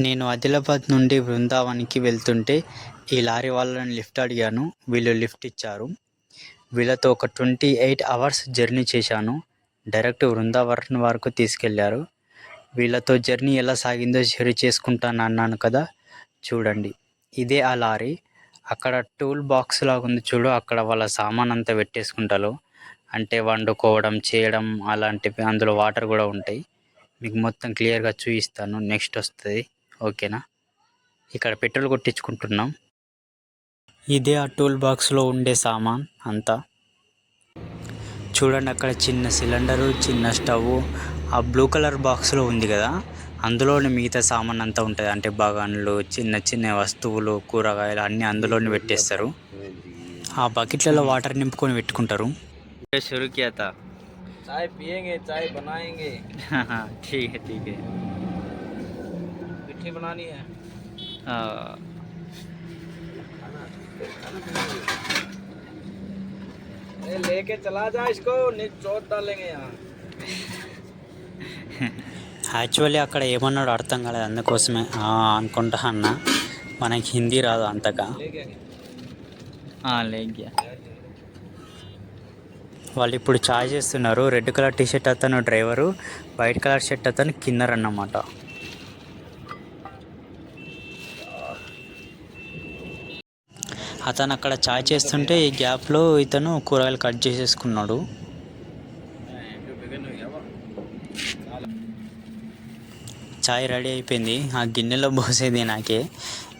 నేను ఆదిలాబాద్ నుండి బృందావన్కి వెళ్తుంటే ఈ లారీ వాళ్ళని లిఫ్ట్ అడిగాను. వీళ్ళు లిఫ్ట్ ఇచ్చారు. వీళ్ళతో ఒక ట్వంటీ ఎయిట్ అవర్స్ జర్నీ చేశాను. డైరెక్ట్ బృందావన్ వరకు తీసుకెళ్ళారు. వీళ్ళతో జర్నీ ఎలా సాగిందో షేర్ చేసుకుంటాను అన్నాను కదా చూడండి. ఇదే ఆ లారీ. అక్కడ టూల్ బాక్స్ లాగా ఉంది చూడు అక్కడ వాళ్ళ సామాన్ అంతా పెట్టేసుకుంటారు. అంటే వండుకోవడం చేయడం అలాంటివి అందులో వాటర్ కూడా ఉంటాయి. మీకు మొత్తం క్లియర్గా చూపిస్తాను. నెక్స్ట్ వస్తుంది. ఓకేనా ఇక్కడ పెట్రోల్ కొట్టించుకుంటున్నాం ఇదే ఆ టూల్ బాక్స్లో ఉండే సామాన్ అంతా చూడండి అక్కడ చిన్న సిలిండరు చిన్న స్టవ్ ఆ బ్లూ కలర్ బాక్స్లో ఉంది కదా అందులోనే మిగతా సామాన్ అంతా ఉంటుంది అంటే బగాన్లు చిన్న చిన్న వస్తువులు కూరగాయలు అన్నీ అందులోనే పెట్టేస్తారు ఆ బకెట్లలో వాటర్ నింపుకొని పెట్టుకుంటారు शुरू किया था चाय पियेंगे चाय बनाएंगे ठीक है ठीक है मिठी बनानी है हाँ, ए, लेके चला जा इसको नहीं चोट डालेंगे यहाँ యాక్చువల్లీ అక్కడ ఏమన్నాడు అర్థం కాలేదు అందుకోసమే "ఆ" అనుకుంటా అన్న మనకి హిందీ రాదు అంతగా लेके లేగ్యా వాళ్ళు ఇప్పుడు చాయ్ చేస్తున్నారు రెడ్ కలర్ టీ షర్ట్ అతను డ్రైవరు వైట్ కలర్ షర్ట్ అతను కిన్నర్ అన్నమాట అతను అక్కడ చాయ్ చేస్తుంటే ఈ గ్యాప్లో ఇతను కూరగాయలు కట్ చేసేసుకున్నాడు చాయ్ రెడీ అయిపోయింది ఆ గిన్నెలో పోసేది నాకే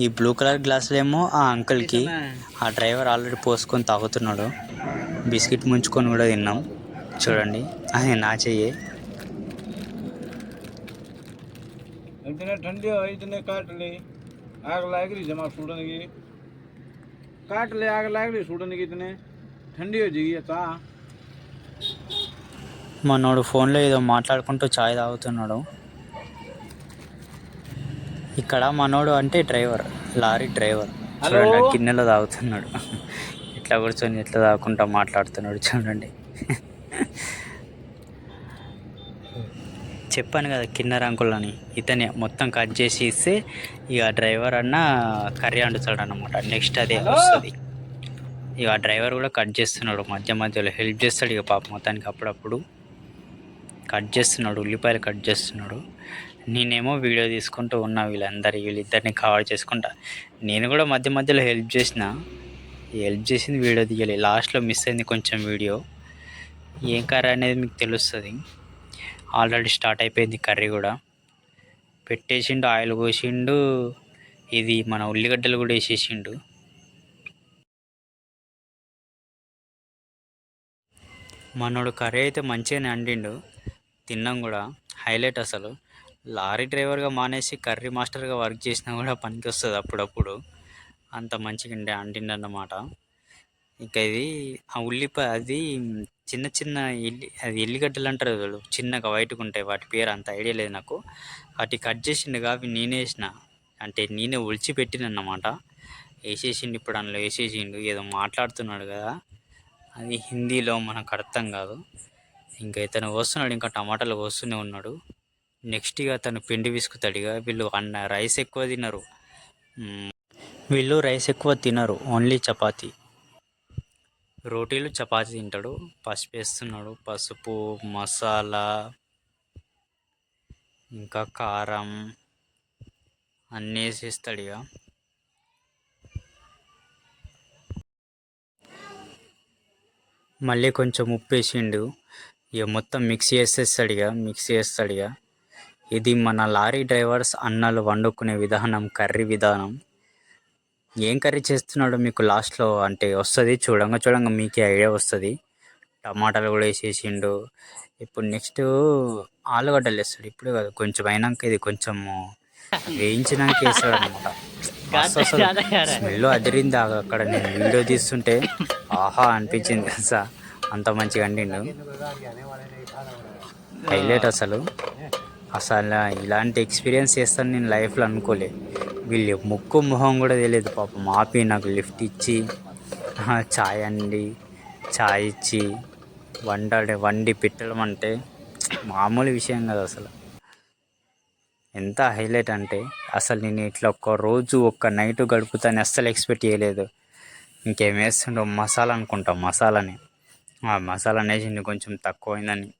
ఈ బ్లూ కలర్ గ్లాసులు ఏమో ఆ అంకుల్కి ఆ డ్రైవర్ ఆల్రెడీ పోసుకొని తాగుతున్నాడు బిస్కెట్ ముంచుకొని కూడా తిన్నాం చూడండి అది నా చెయ్యి इतने ठंडी हो इतने काट ले आग लाग रही जमा सूडन की काट ले आग लाग रही सूडन की इतने ठंडी हो जाएगी चा మనోడు ఫోన్లో ఏదో మాట్లాడుకుంటూ చాయ్ తాగుతున్నాడు ఇక్కడ మనోడు అంటే డ్రైవర్ లారీ డ్రైవర్ చూడండి ఆ గిన్నెలో తాగుతున్నాడు ఇట్లా కూర్చొని ఇట్లా తాగుకుంటా మాట్లాడుతున్నాడు చూడండి చెప్పాను కదా కిన్నర్ అంకుల్ అని. ఇతనే మొత్తం కట్ చేసి ఇస్తే ఇక డ్రైవర్ అన్న కర్రీ వండుతాడు అనమాట నెక్స్ట్ అదే వస్తుంది. ఇక ఆ డ్రైవర్ కూడా కట్ చేస్తున్నాడు. మధ్య మధ్యలో హెల్ప్ చేస్తాడు ఇక పాప మొత్తానికి అప్పుడప్పుడు. కట్ చేస్తున్నాడు ఉల్లిపాయలు కట్ చేస్తున్నాడు. నేనేమో వీడియో తీసుకుంటూ ఉన్నా వీళ్ళందరి వీళ్ళిద్దరిని కవర్ చేసుకుంటా. నేను కూడా మధ్య మధ్యలో హెల్ప్ చేసిన. ఈ హెల్ప్ చేసింది వీడియో తీయాలి. లాస్ట్లో మిస్ అయింది కొంచెం వీడియో. ఏం కర్రీ అనేది మీకు తెలుస్తుంది. ఆల్రెడీ స్టార్ట్ అయిపోయింది కర్రీ కూడా. పెట్టేసిండు ఆయిల్ పోసిండు ఇది మన ఉల్లిగడ్డలు కూడా వేసేసిండు. మనోడు కర్రీ అయితే మంచిగానే వండిండు తిన్నాం కూడా. హైలైట్ అసలు. లారీ డ్రైవర్గా మానేసి కర్రీ మాస్టర్గా వర్క్ చేసినా కూడా పనికి వస్తుంది అప్పుడప్పుడు. అంత మంచిగా ఉండే వండిండు అన్నమాట ఇంకా ఇది ఆ ఉల్లిపాయ అది చిన్న చిన్న ఎల్లి అది ఎల్లిగడ్డలు అంటారు చూడు చిన్నగా వైట్గా ఉంటాయి వాటి పేరు అంత ఐడియా లేదు నాకు. వాటి కట్ చేసిండుగా అవి నేనే వేసిన. అంటే నేనే ఒలిచి పెట్టినన్నమాట వేసేసిండు ఇప్పుడు అందులో వేసేసిండు ఏదో మాట్లాడుతున్నాడు కదా. అది హిందీలో మనకు అర్థం కాదు. ఇంకా ఇతను వస్తున్నాడు ఇంకా టమాటాలు వస్తూనే ఉన్నాడు. నెక్స్ట్ ఇక అతను పిండి విసుకుతాడు. ఇక వీళ్ళు అన్న రైస్ ఎక్కువ తినరు. వీళ్ళు రైస్ ఎక్కువ తినరు ఓన్లీ చపాతీ. రోటీలు చపాతీ తింటాడు. పసుపు వేస్తున్నాడు. పసుపు మసాలా ఇంకా కారం అన్నీ వేసేస్తాడు ఇక. మళ్ళీ కొంచెం ఉప్పు వేసిండు. ఇక మొత్తం మిక్స్ చేసేస్తాడు ఇక మిక్స్ చేస్తాడు ఇక. ఇది మన లారీ డ్రైవర్స్ అన్నాలు వండుకునే విధానం కర్రీ విధానం. ఏం కర్రీ చేస్తున్నాడో మీకు లాస్ట్లో? అంటే వస్తుంది చూడంగా చూడంగా మీకే ఐడియా వస్తుంది. టమాటాలు కూడా వేసేసిండు. ఇప్పుడు నెక్స్ట్ ఆలుగడ్డలు వేస్తాడు. ఇప్పుడు కాదు కొంచెం అయినాక ఇది కొంచెము వేయించినాక వేస్తాడు అనమాట స్మెల్ అదిరింది అక్కడ. నేను వీడియో తీస్తుంటే ఆహా అనిపించింది తెలుసా? అంత మంచిగా అండిండు హైలైట్ అసలు. అసలు ఇలాంటి ఎక్స్పీరియన్స్ చేస్తాను నేను లైఫ్లో అనుకోలే. వీళ్ళు ముక్కు మొహం కూడా తెలియదు పాపం. ఆపి నాకు లిఫ్ట్ ఇచ్చి ఆ, చాయ్ అండి చాయ్ ఇచ్చి వండ వండి పెట్టడం అంటే మామూలు విషయం కదా అసలు. ఎంత హైలైట్ అంటే అసలు నేను ఇట్లా ఒక్క రోజు ఒక్క నైట్ గడుపుతాను అస్సలు ఎక్స్పెక్ట్ చేయలేదు. ఇంకేం వేస్తుండో మసాలా అనుకుంటాం మసాలాని. ఆ మసాలా అనేసి కొంచెం తక్కువైందని.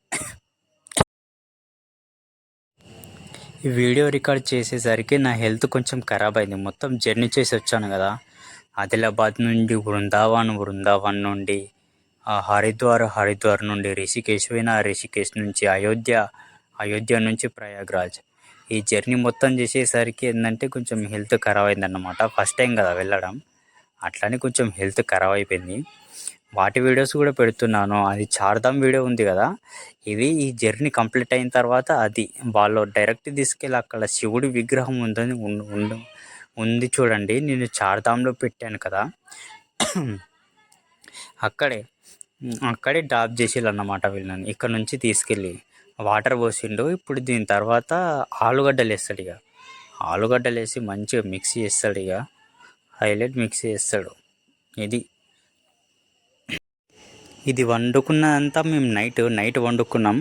ఈ వీడియో రికార్డ్ చేసేసరికి నా హెల్త్ కొంచెం ఖరాబ్ అయింది. మొత్తం జర్నీ చేసి వచ్చాను కదా. ఆదిలాబాద్ నుండి బృందావన్ బృందావన్ నుండి ఆ హరిద్వార్ హరిద్వార్ నుండి రిషికేశ్ పోయిన రిషికేశ్ నుంచి అయోధ్య అయోధ్య నుంచి ప్రయాగ్రాజ్. ఈ జర్నీ మొత్తం చేసేసరికి ఏంటంటే కొంచెం హెల్త్ ఖరాబ్ అయిందన్నమాట. ఫస్ట్ టైం కదా వెళ్ళడం. అట్లానే కొంచెం హెల్త్ ఖరాబ్ అయిపోయింది. వాటి వీడియోస్ కూడా పెడుతున్నాను. అది చార్ధామ్ వీడియో ఉంది కదా. ఇది ఈ జర్నీ కంప్లీట్ అయిన తర్వాత అది వాళ్ళు డైరెక్ట్ తీసుకెళ్ళి అక్కడ శివుడి విగ్రహం ఉందని ఉండు ఉంది చూడండి. నేను చార్ధామ్లో పెట్టాను కదా. అక్కడే అక్కడే డ్రాప్ చేసేళ్ళు అన్నమాట వీళ్ళని. ఇక్కడ నుంచి తీసుకెళ్ళి వాటర్ పోసిండు. ఇప్పుడు దీని తర్వాత ఆలుగడ్డలు వేస్తాడు ఇక. ఆలుగడ్డలు వేసి మంచిగా మిక్స్ చేస్తాడు ఇక. హైలైట్ మిక్స్ చేస్తాడు. ఇది ఇది వండుకున్నదంతా మేము నైట్ నైట్ వండుకున్నాం.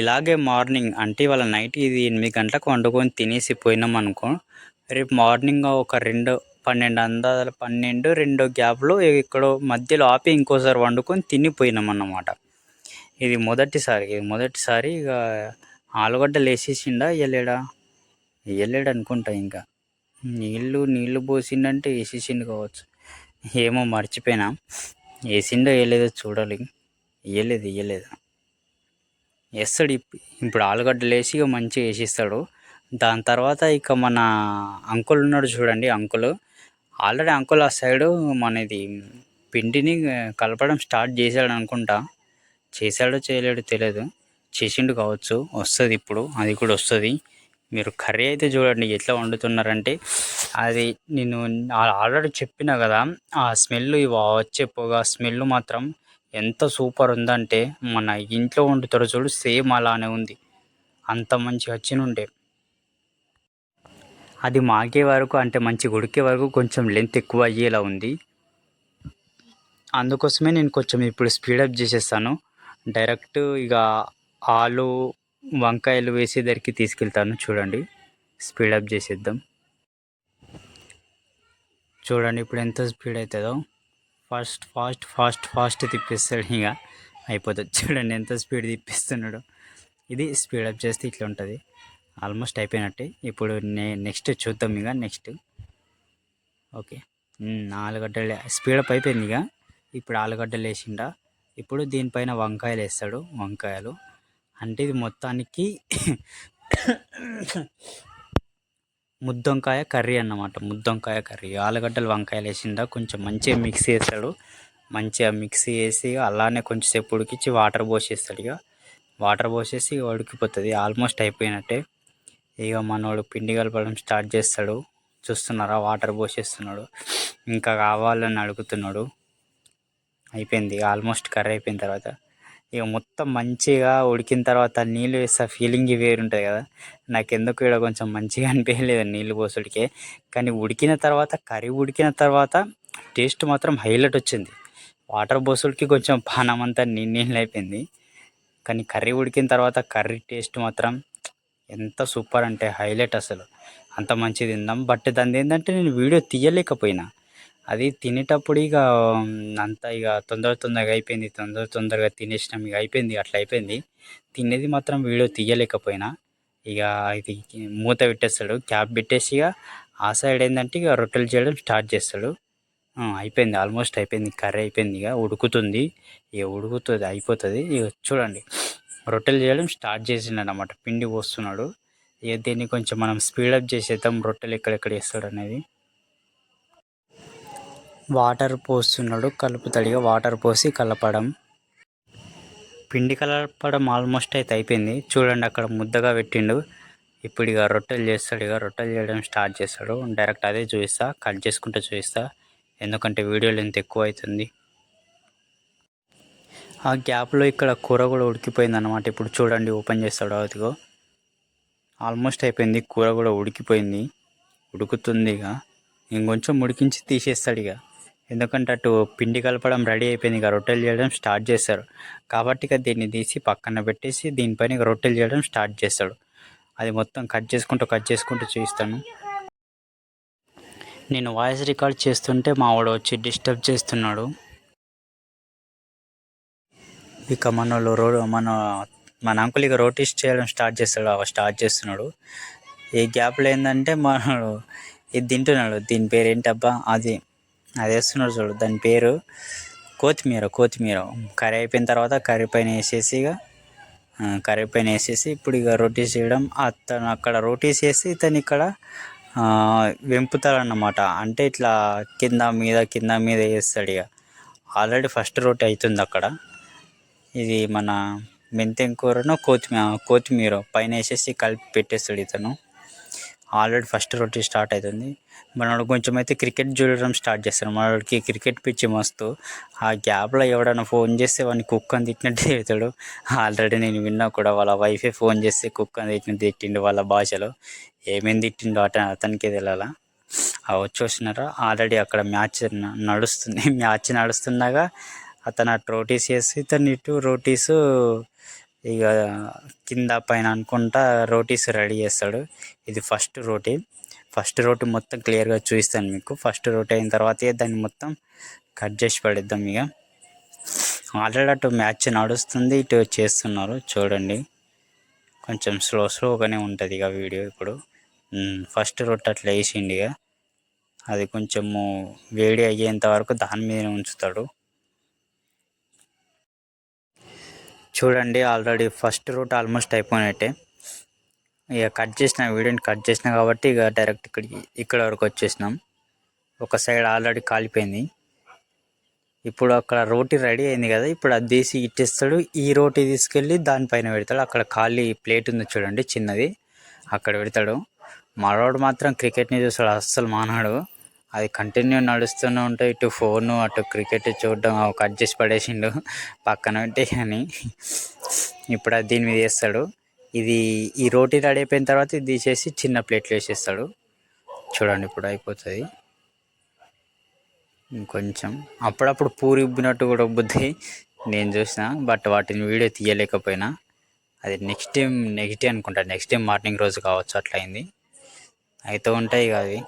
ఇలాగే మార్నింగ్ అంటే ఇవాళ నైట్ ఇది ఎనిమిది గంటలకు వండుకొని తినేసి పోయినాం అనుకో రేపు మార్నింగ్ ఒక రెండు పన్నెండు అందాల పన్నెండు రెండో గ్యాప్లో ఇక్కడో మధ్యలో ఆపి ఇంకోసారి వండుకొని తినిపోయినాం అన్నమాట. ఇది మొదటిసారి ఇది మొదటిసారి ఇక ఆలుగడ్డలు వేసేసిండా వెళ్ళాడా వెళ్ళాడు అనుకుంటా ఇంకా. నీళ్ళు నీళ్ళు పోసిండంటే వేసేసిండు కావచ్చు. ఏమో మర్చిపోయినా. వేసిండో వేయలేదో చూడాలి. వేయలేదు వేయలేదు వేస్తాడు ఇప్పుడు ఆలుగడ్డలు వేసి ఇక మంచిగా వేసిస్తాడు. దాని తర్వాత ఇక మన అంకుల్ ఉన్నాడు చూడండి అంకుల్. ఆల్రెడీ అంకుల్ ఆ సైడు మనది పిండిని కలపడం స్టార్ట్ చేశాడు అనుకుంటా. చేశాడో చేయలేడో తెలియదు. చేసిండు కావచ్చు. వస్తుంది ఇప్పుడు. అది కూడా వస్తుంది. మీరు కర్రీ అయితే చూడండి ఎట్లా వండుతున్నారంటే అది నేను ఆల్రెడీ చెప్పిన కదా ఆ స్మెల్ ఇవి వచ్చే పొగ స్మెల్ మాత్రం ఎంత సూపర్ ఉందంటే మన ఇంట్లో వండుతారు చూడు సేమ్ అలానే ఉంది. అంత మంచి వచ్చినుండే అది మాగే వరకు అంటే మంచి ఉడికే వరకు కొంచెం లెంత్ ఎక్కువ అయ్యేలా ఉంది. అందుకోసమే నేను కొంచెం ఇప్పుడు స్పీడప్ చేసేస్తాను. డైరెక్ట్ ఇక ఆలు వంకాయలు వేసేసరికి తీసుకెళ్తాను. చూడండి. స్పీడప్ చేసేద్దాం. చూడండి ఇప్పుడు ఎంత స్పీడ్ అవుతుందో. ఫాస్ట్ ఫాస్ట్ ఫాస్ట్ ఫాస్ట్ తిప్పిస్తాడు. ఇక అయిపోతుంది. చూడండి ఎంత స్పీడ్ తిప్పిస్తున్నాడు. ఇది స్పీడప్ చేస్తే ఇట్లా ఉంటుంది. ఆల్మోస్ట్ అయిపోయినట్టే. ఇప్పుడు నే నెక్స్ట్ చూద్దాం ఇక నెక్స్ట్. ఓకే. ఆలుగడ్డలు. స్పీడప్ అయిపోయింది ఇక. ఇప్పుడు ఆలుగడ్డలు వేసిండా. ఇప్పుడు దీనిపైన వంకాయలు వేస్తాడు. వంకాయలు. అంటే ఇది మొత్తానికి ముద్దంకాయ కర్రీ అన్నమాట. ముద్దంకాయ కర్రీ. ఆలుగడ్డలు వంకాయలు వేసిందా కొంచెం మంచిగా మిక్స్ చేస్తాడు. మంచిగా మిక్స్ చేసి అలానే కొంచెం సేపు ఉడికించి వాటర్ పోసేస్తాడు ఇక. వాటర్ పోసేసి ఇక ఉడికిపోతుంది. ఆల్మోస్ట్ అయిపోయినట్టే. ఇక మనోడు పిండి కలపడం స్టార్ట్ చేస్తాడు. చూస్తున్నారా? వాటర్ పోసేస్తున్నాడు. ఇంకా కావాలని అడుగుతున్నాడు. అయిపోయింది. ఆల్మోస్ట్ కర్రీ అయిపోయిన తర్వాత. ఇక మొత్తం మంచిగా ఉడికిన తర్వాత నీళ్ళు వేస్తే ఫీలింగ్ వేరు ఉంటుంది కదా. నాకు ఎందుకు ఇక్కడ కొంచెం మంచిగా అనిపించలేదు నీళ్ళు పోసుడికే కానీ ఉడికిన తర్వాత కర్రీ ఉడికిన తర్వాత టేస్ట్ మాత్రం హైలైట్ వచ్చింది. వాటర్ పోసుడికి కొంచెం పానం అంతా నీళ్ళు నీళ్ళు అయిపోయింది. కానీ కర్రీ ఉడికిన తర్వాత కర్రీ టేస్ట్ మాత్రం ఎంత సూపర్ అంటే హైలైట్ అసలు. అంత మంచిది తిందాం. బట్ దాని ఏంటంటే నేను వీడియో తీయలేకపోయినా. అది తినేటప్పుడు ఇక అంతా ఇక తొందర తొందరగా అయిపోయింది. తొందర తొందరగా తినేసినాం ఇక అయిపోయింది అట్లా అయిపోయింది. తినేది మాత్రం వీడియో తీయలేకపోయినా. ఇక ఇది మూత పెట్టేస్తాడు క్యాప్ పెట్టేసి ఇక ఆ సైడ్ ఏంటంటే ఇక రొట్టెలు చేయడం స్టార్ట్ చేస్తాడు. అయిపోయింది ఆల్మోస్ట్ అయిపోయింది కర్రీ అయిపోయింది. ఇక ఉడుకుతుంది ఇక ఉడుకుతుంది అయిపోతుంది. ఇక చూడండి రొట్టెలు చేయడం స్టార్ట్ చేసిండు అనమాట పిండి పోస్తున్నాడు. ఇక దీన్ని కొంచెం మనం స్పీడప్ చేసేద్దాం రొట్టెలు ఎక్కడెక్కడ వేస్తాడు అనేది. వాటర్ పోస్తున్నాడు. కలుపుతాడు ఇక వాటర్ పోసి కలపడం. పిండి కలపడం ఆల్మోస్ట్ అయితే అయిపోయింది. చూడండి అక్కడ ముద్దగా పెట్టిండు. ఇప్పుడు ఇక రొట్టెలు చేస్తాడు. ఇక రొట్టెలు చేయడం స్టార్ట్ చేస్తాడు. డైరెక్ట్ అదే చూపిస్తా. కట్ చేసుకుంటూ చూపిస్తా. ఎందుకంటే వీడియోలు ఎంత ఎక్కువ అవుతుంది. ఆ గ్యాప్లో ఇక్కడ కూర కూడా ఉడికిపోయింది అనమాట ఇప్పుడు చూడండి ఓపెన్ చేస్తాడు. అదిగో. ఆల్మోస్ట్ అయిపోయింది. కూర కూడా ఉడికిపోయింది. ఉడుకుతుంది ఇక. ఇంకొంచెం ఉడికించి తీసేస్తాడు ఇక. ఎందుకంటే అటు పిండి కలపడం రెడీ అయిపోయింది ఇక రొట్టెలు చేయడం స్టార్ట్ చేస్తారు కాబట్టి ఇక దీన్ని తీసి పక్కన పెట్టేసి దీనిపైన ఇక రొట్టెలు చేయడం స్టార్ట్ చేస్తాడు అది మొత్తం కట్ చేసుకుంటూ కట్ చేసుకుంటూ చూస్తాను నేను వాయిస్ రికార్డ్ చేస్తుంటే మావాడు వచ్చి డిస్టర్బ్ చేస్తున్నాడు. ఇక మన రో మన మన అంకుల్ ఇక రోటీస్ చేయడం స్టార్ట్ చేస్తాడు అవి స్టార్ట్ చేస్తున్నాడు. ఈ గ్యాప్లో ఏంటంటే మన ఇది తింటున్నాడు దీని పేరు ఏంటబ్బా అది. అది వేస్తున్నాడు చూడు దాని పేరు కొత్తిమీర కొత్తిమీర. కర్రీ అయిపోయిన తర్వాత కర్రీ పైన వేసేసి ఇక కర్రీ పైన వేసేసి ఇప్పుడు ఇక రోటీస్ చేయడం అతను అక్కడ రోటీస్ వేసి ఇతను ఇక్కడ వెంపుతాడన్నమాట. అంటే ఇట్లా కింద మీద కింద మీద వేస్తాడు ఇక. ఆల్రెడీ ఫస్ట్ రోటీ అవుతుంది అక్కడ. ఇది మన మెంతెం కూరను కొత్తిమీర కొత్తిమీర. పైన వేసేసి కలిపి పెట్టేస్తాడు ఇతను. ఆల్రెడీ ఫస్ట్ రొటీ స్టార్ట్ అవుతుంది. మనోడు కొంచెం అయితే క్రికెట్ చూడడం స్టార్ట్ చేస్తాడు. మనోడికి క్రికెట్ పిచ్చి మస్తు. ఆ గ్యాప్లో ఎవడైనా ఫోన్ చేస్తే వాడిని కుక్ అని తిట్టినట్టు తిడతాడు. ఆల్రెడీ నేను విన్నా కూడా వాళ్ళ వైఫే ఫోన్ చేస్తే కుక్క అని తిట్టినట్టు తిట్టిండు వాళ్ళ భాషలో. ఏమేమి తిట్టిండో అట అతనికే తెలియాలా అవి వచ్చేసినారా? ఆల్రెడీ అక్కడ మ్యాచ్ నడుస్తుంది. మ్యాచ్ నడుస్తుండగా అతను అటు రోటీస్ చేసి ఇతను ఇటు రోటీస్ ఇక కింద పైన అనుకుంటా రోటీస్ రెడీ చేస్తాడు. ఇది ఫస్ట్ రోటీ. ఫస్ట్ రోటీ మొత్తం క్లియర్గా చూపిస్తాను మీకు. ఫస్ట్ రోటీ అయిన తర్వాత దాన్ని మొత్తం కట్ చేసి పడేద్దాం ఇక ఆల్రెడీ అటు మ్యాచ్ నడుస్తుంది ఇటు చేస్తున్నారు. చూడండి. కొంచెం స్లో స్లోగానే ఉంటుంది ఇక వీడియో ఇప్పుడు. ఫస్ట్ రొట్టె అట్లా వేసిండు ఇక అది కొంచెము వేడి అయ్యేంత వరకు దాని మీద ఉంచుతాడు. చూడండి ఆల్రెడీ ఫస్ట్ రూట్ ఆల్మోస్ట్ అయిపోయినట్టే. ఇక కట్ చేసిన వీడియోని కట్ చేసిన కాబట్టి ఇక డైరెక్ట్ ఇక్కడికి ఇక్కడ వరకు వచ్చేసినాం. ఒక సైడ్ ఆల్రెడీ కాలిపోయింది. ఇప్పుడు అక్కడ రోటీ రెడీ అయింది కదా ఇప్పుడు అది తీసి ఇచ్చేస్తాడు. ఈ రోటి తీసుకెళ్ళి దానిపైన పెడతాడు. అక్కడ ఖాళీ ప్లేట్ ఉంది చూడండి చిన్నది. అక్కడ పెడతాడు. మరోడు మాత్రం క్రికెట్ని చూస్తాడు అస్సలు మానాడు. అది కంటిన్యూ నడుస్తూనే ఉంటాయి. ఇటు ఫోను అటు క్రికెట్ చూడడం ఒక కట్ చేసి పడేసిండు. పక్కన పెట్టి కానీ. ఇప్పుడు అది దీని మీద వేస్తాడు. ఇది ఈ రోటీ రెడీ అయిపోయిన తర్వాత ఇది తీసేసి చిన్న ప్లేట్లో వేసేస్తాడు. చూడండి ఇప్పుడు అయిపోతుంది. ఇంకొంచెం. అప్పుడప్పుడు పూరి ఉబ్బినట్టు కూడా ఉబ్బుద్ది. నేను చూసిన బట్ వాటిని వీడియో తీయలేకపోయినా. అది నెక్స్ట్ టైం నెక్స్ట్ డే అనుకుంటా. నెక్స్ట్ డే మార్నింగ్ రోజు కావచ్చు అట్లయింది అయితే ఉంటాయి ఇక అవి.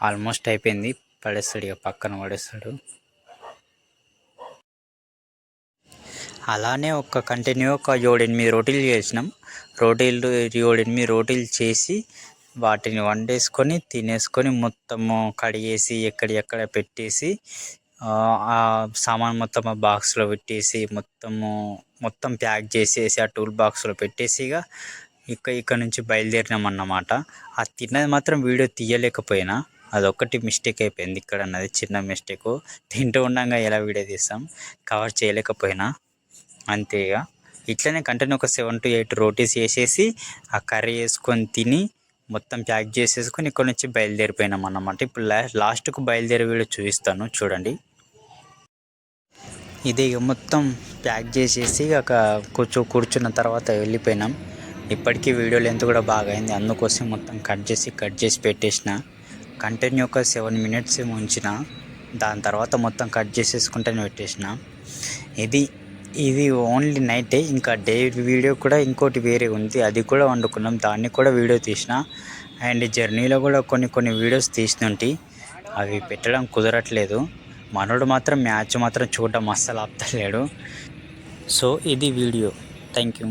ఆల్మోస్ట్ అయిపోయింది. పడేస్తాడు ఇక పక్కన పడేస్తాడు. అలానే ఒక కంటిన్యూ ఒక ఏడెనిమిది రోటీలు చేసినాం. రోటీలు ఏడెనిమిది రోటీలు చేసి వాటిని వండేసుకొని తినేసుకొని మొత్తము కడిగేసి ఎక్కడెక్కడ పెట్టేసి ఆ, ఆ సామాన్ మొత్తం ఆ బాక్స్లో పెట్టేసి మొత్తము మొత్తం ప్యాక్ చేసేసి ఆ టూల్ బాక్స్లో పెట్టేసి ఇక ఇక ఇక్కడ నుంచి బయలుదేరినాం అన్నమాట ఆ తిన్నది మాత్రం వీడియో తీయలేకపోయినా. అదొక్కటి మిస్టేక్ అయిపోయింది. ఇక్కడ అన్నది చిన్న మిస్టేక్ తింటూ ఉండగా ఎలా వీడియో తీస్తాం? కవర్ చేయలేకపోయినా. అంతే ఇక ఇట్లనే కంటిన్యూ ఒక సెవెన్ టు ఎయిట్ రోటీస్ వేసేసి ఆ కర్రీ వేసుకొని తిని మొత్తం ప్యాక్ చేసేసుకొని ఇక్కడ నుంచి బయలుదేరిపోయినాం అన్నమాట. ఇప్పుడు లాస్ట్ లాస్ట్కు బయలుదేరి వీడియో చూపిస్తాను. చూడండి. ఇది ఇక మొత్తం ప్యాక్ చేసేసి ఒక కూర్చో కూర్చున్న తర్వాత వెళ్ళిపోయినాం. ఇప్పటికీ వీడియో లెంత్ కూడా బాగా అయింది. అందుకోసం మొత్తం కట్ చేసి కట్ చేసి పెట్టేసిన. కంటిన్యూ ఒక సెవెన్ మినిట్స్ ఉంచిన దాని తర్వాత మొత్తం కట్ చేసేసుకుంటేనే పెట్టేసిన. ఇది ఇది ఓన్లీ నైటే ఇంకా డే వీడియో కూడా ఇంకోటి వేరే ఉంది. అది కూడా వండుకున్నాం. దాన్ని కూడా వీడియో తీసిన. అండ్ జర్నీలో కూడా కొన్ని కొన్ని వీడియోస్ తీసినుంటి. అవి పెట్టడం కుదరట్లేదు. మనోడు మాత్రం మ్యాచ్ మాత్రం చూడడం అస్సలు ఆపుతలేడు. సో ఇది వీడియో. Thank you.